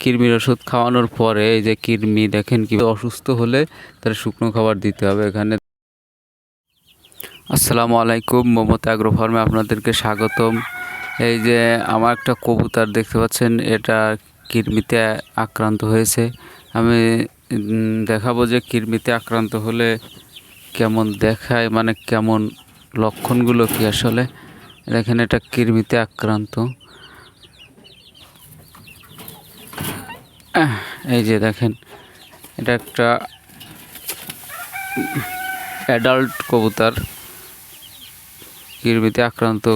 কৃমির ওষুধ খাওয়ানোর পরে এই যে কৃমি, দেখেন কি অসুস্থ হলে তার শুকনো খাবার দিতে হবে এখানে। আসসালামু আলাইকুম, মমতা অ্যাগ্রো ফার্মে আপনাদেরকে স্বাগতম। এই যে আমার একটা কবুতর দেখতে পাচ্ছেন, এটা কৃমিতে আক্রান্ত হয়েছে। আমি দেখাবো যে কৃমিতে আক্রান্ত হলে কেমন দেখায় মানে কেমন লক্ষণগুলো কি আসলে। দেখেন এটা কৃমিতে আক্রান্ত। এই যে দেখেন, এটা একটা অ্যাডাল্ট কবুতর। কৃমিতে আক্রান্ত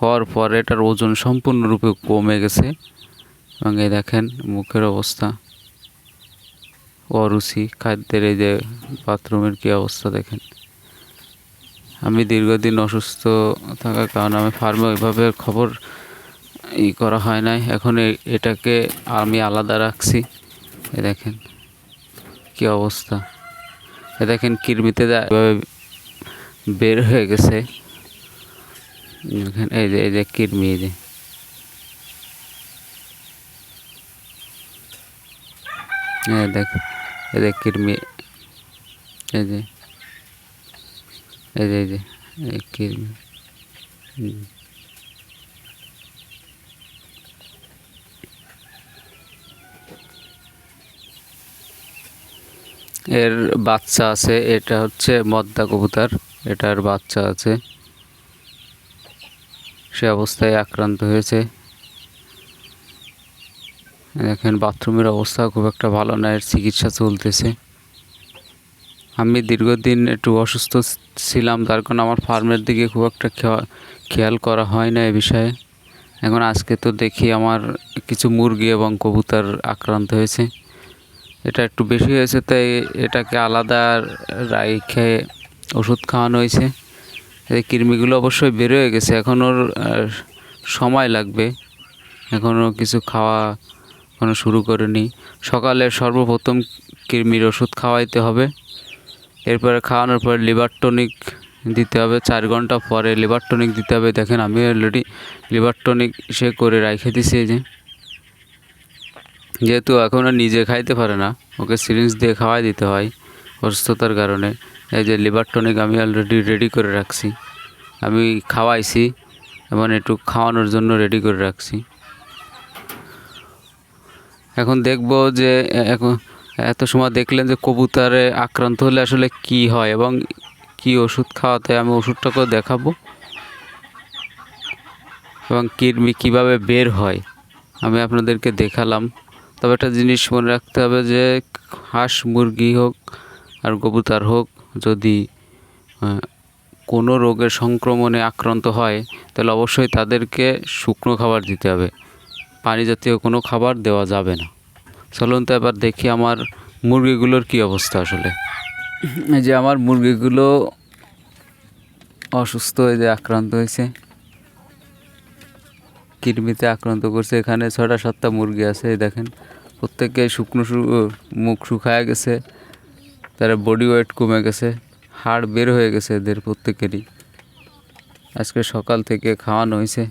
হওয়ার পর এটার ওজন সম্পূর্ণরূপে কমে গেছে। এবং এই দেখেন, মুখের অবস্থা অরুচি, খাদ্যের এই যে বাথরুমের কী অবস্থা দেখেন। আমি দীর্ঘদিন অসুস্থ থাকার কারণে আমি ফার্মে ওইভাবে খবর ই করা হয় নাই। এখন এটাকে আমি আলাদা রাখছি। এ দেখেন, কি অবস্থা। এ দেখেন কৃমিতে যা- এভাবে বের হয়ে গেছে। এই যে এই যে কৃমি এই যে। এই দেখ এই যে কৃমি এই যে এই যে এই যে, এই হুম। এর বাচ্চা আছে, এটা হচ্ছে মদ্দা কবুতর, এটার বাচ্চা আছে। সে অবস্থায় আক্রান্ত হয়েছে। দেখেন, বাথরুমের অবস্থা খুব একটা ভালো না, এর চিকিৎসা চলতেছে। আমি দীর্ঘদিন একটু অসুস্থ ছিলাম, তার কারণে আমার ফার্মের দিকে খুব একটা খেয়া- খেয়াল করা হয় না এ বিষয়ে। এখন আজকে তো দেখি আমার কিছু মুরগি এবং কবুতর আক্রান্ত হয়েছে। এটা একটু বেশি হয়েছে, তাই এটাকে আলাদা রাইখে ওষুধ খাওয়ানো হয়েছে। এই কৃমিগুলো অবশ্যই বের হয়ে গেছে, এখন ওর সময় লাগবে। এখনও কিছু খাওয়া এখনও শুরু করেনি। সকালে সর্বপ্রথম কৃমির ওষুধ খাওয়াইতে হবে। এরপরে খাওয়ানোর পরে লিভার টনিক দিতে হবে, চার ঘণ্টা পরে লিভার টনিক দিতে হবে। দেখেন আমি অলরেডি লিভার টনিক সে করে রাখে দিছি যে। যেহেতু এখন এখনও নিজে খাইতে পারে না, ওকে সিরিঞ্জ দিয়ে খাওয়াই দিতে হয় অসুস্থতার কারণে। এই যে লিভার টনিক আমি অলরেডি রেডি করে রাখছি। আমি খাওয়াইছি এবং একটু খাওয়ানোর জন্য রেডি করে রাখছি। এখন দেখব যে এখন এত সময় দেখলেন যে কবুতারে আক্রান্ত হলে আসলে কি হয় এবং কি ওষুধ খাওয়াতে আমি ওষুধটাকেও দেখাবো। এবং কৃমি কীভাবে বের হয়, আমি আপনাদেরকে দেখালাম। তবে একটা জিনিস মনে রাখতে হবে যে, হাঁস মুরগি হোক আর কবুতর হোক, যদি কোনো রোগের সংক্রমণে আক্রান্ত হয়, তাহলে অবশ্যই তাদেরকে শুকনো খাবার দিতে হবে। পানি জাতীয় কোনো খাবার দেওয়া যাবে না। চলুন তো এবার দেখি আমার মুরগিগুলোর কি অবস্থা আসলে। যে আমার মুরগিগুলো অসুস্থ হয়ে যে আক্রান্ত হয়েছে। কৃমিতে আক্রান্ত করছে। এখানে ছটা সাতটা মুরগি আছে দেখেন। প্রত্যেকে শুকনো মুখ শুকায় গেছে, তার বডি ওয়েট কমে গেছে, হাড় বের হয়ে গেছে এদের প্রত্যেকেরই। আজকে সকাল থেকে খাওয়ানো হয়েছে,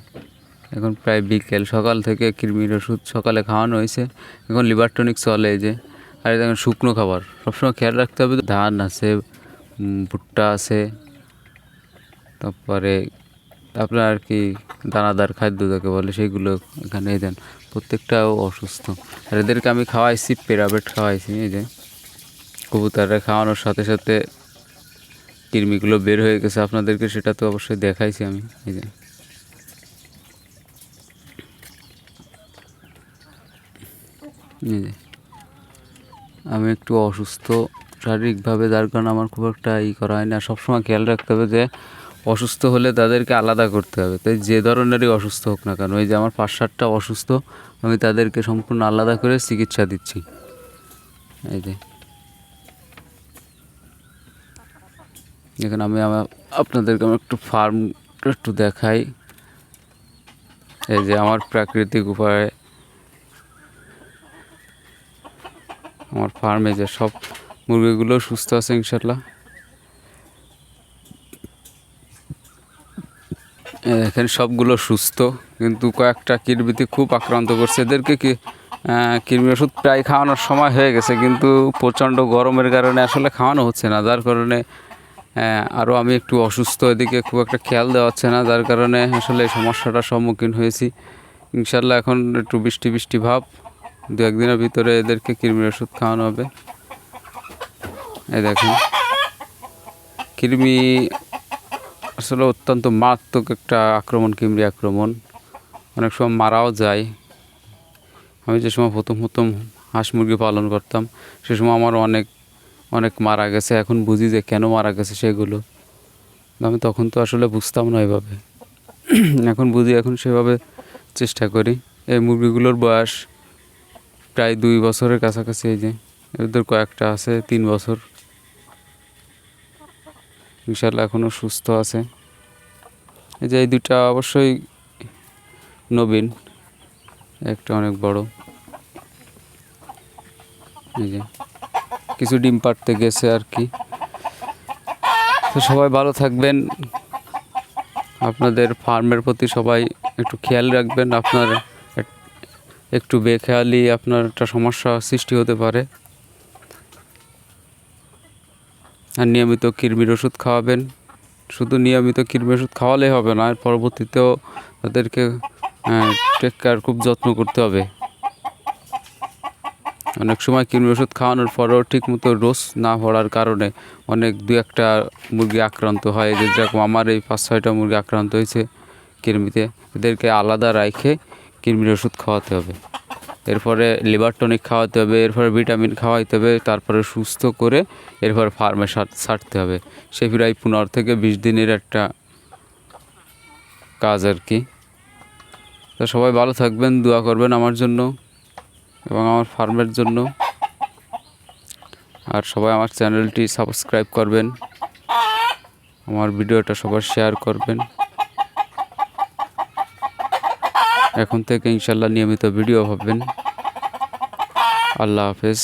এখন প্রায় বিকেল। সকাল থেকে কৃমির ওষুধ সকালে খাওয়ানো হয়েছে, এখন লিভার টনিক চলে যে। আর এখন শুকনো খাবার, সবসময় খেয়াল রাখতে হবে। ধান আছে ভুট্টা আছে, তারপরে আপনার আর কি দানাদার খাদ্য যাকে বলে সেইগুলো এখানে দেন। প্রত্যেকটাও অসুস্থ। আর এদেরকে আমি খাওয়াইছি প্যারাবেট খাওয়াইছি, এই যে। কবুতররা খাওয়ানোর সাথে সাথে কৃমিগুলো বের হয়ে গেছে। আপনাদেরকে সেটা তো অবশ্যই দেখাইছি আমি, এই যে। এই যে। আমি একটু অসুস্থ, শারীরিকভাবে, যার কারণে আমার খুব একটা ই করা হয় না সবসময় খেয়াল রাখতে হবে যে অসুস্থ হলে তাদেরকে আলাদা করতে হবে। তাই যে ধরনেরই অসুস্থ হোক না কেন, এই যে আমার পাঁচ সাতটা অসুস্থ, আমি তাদেরকে সম্পূর্ণ আলাদা করে চিকিৎসা দিচ্ছি। এই যে। দেখেন আমি আমার, আপনাদেরকে আমি একটু ফার্ম একটু দেখাই। এই যে আমার প্রাকৃতিক উপায়ে আমার ফার্মে যে সব মুরগিগুলো সুস্থ আছে ইনশাল্লাহ দেখেন সবগুলো সুস্থ, কিন্তু কয়েকটা কীটবিতি খুব আক্রান্ত করছে। এদেরকে কি কৃমি ওষুধ প্রায় খাওয়ানোর সময় হয়ে গেছে, কিন্তু প্রচণ্ড গরমের কারণে আসলে খাওয়ানো হচ্ছে না। যার কারণে আরও আমি একটু অসুস্থ, এদিকে খুব একটা খেয়াল দেওয়া হচ্ছে না, যার কারণে আসলে এই সমস্যাটার সম্মুখীন হয়েছি। ইনশাল্লাহ এখন একটু বৃষ্টি বৃষ্টি ভাব, দু একদিনের ভিতরে এদেরকে কৃমির ওষুধ খাওয়ানো হবে। এই দেখেন কৃমি আসলে অত্যন্ত মারাত্মক একটা আক্রমণ কৃমি আক্রমণ। অনেক সময় মারাও যায়। আমি যে সময় প্রথম প্রথম হাঁস মুরগি পালন করতাম, সে সময় আমার অনেক অনেক মারা গেছে। এখন বুঝি যে কেন মারা গেছে সেগুলো। আমি তখন তো আসলে বুঝতাম না এভাবে। এখন বুঝি, এখন সেভাবে চেষ্টা করি। এই মুরগিগুলোর বয়স প্রায় দুই বছরের কাছাকাছি এই যে। এদের কয়েকটা আছে, তিন বছর। ইনশাল্লাহ এখনও সুস্থ আছে। এই যে এই দুটা অবশ্যই নবীন, একটা অনেক বড়। এই যে কিছু ডিম পাড়তে গেছে আর কি। তো সবাই ভালো থাকবেন। আপনাদের ফার্মের প্রতি সবাই একটু খেয়াল রাখবেন। আপনার এক- একটু বেখেয়ালি আপনার একটা সমস্যা সৃষ্টি হতে পারে। আর নিয়মিত কৃমির ওষুধ খাওয়াবেন। শুধু নিয়মিত কৃমির ওষুধ খাওয়ালেই হবে না, এর পরবর্তীতেও তাদেরকে টেক কেয়ার খুব যত্ন করতে হবে। অনেক সময় কৃমি ওষুধ খাওয়ানোর পরেও ঠিকমতো রোজ না পড়ার কারণে অনেক দু একটা মুরগি আক্রান্ত হয়। যে যেরকম আমার এই পাঁচ ছয়টা মুরগি আক্রান্ত হয়েছে কৃমিতে, এদেরকে আলাদা রাখে কৃমির ওষুধ খাওয়াতে হবে। এরপরে লিভার টনিক খাওয়াতে হবে, এরপরে ভিটামিন খাওয়াইতে হবে, তারপরে সুস্থ করে এরপর ফার্মে ছাড়তে হবে। সে প্রায় পনেরো থেকে বিশ দিনের একটা কাজ আর কি। তো সবাই ভালো থাকবেন, দোয়া করবেন আমার জন্য এবং আমার ফার্মের জন্য। আর সবাই আমার চ্যানেলটি সাবস্ক্রাইব করবেন, আমার ভিডিওটা সবার শেয়ার করবেন। এখন থেকে ইনশাল্লাহ নিয়মিত ভিডিও পাবেন আল্লাহ হাফেজ।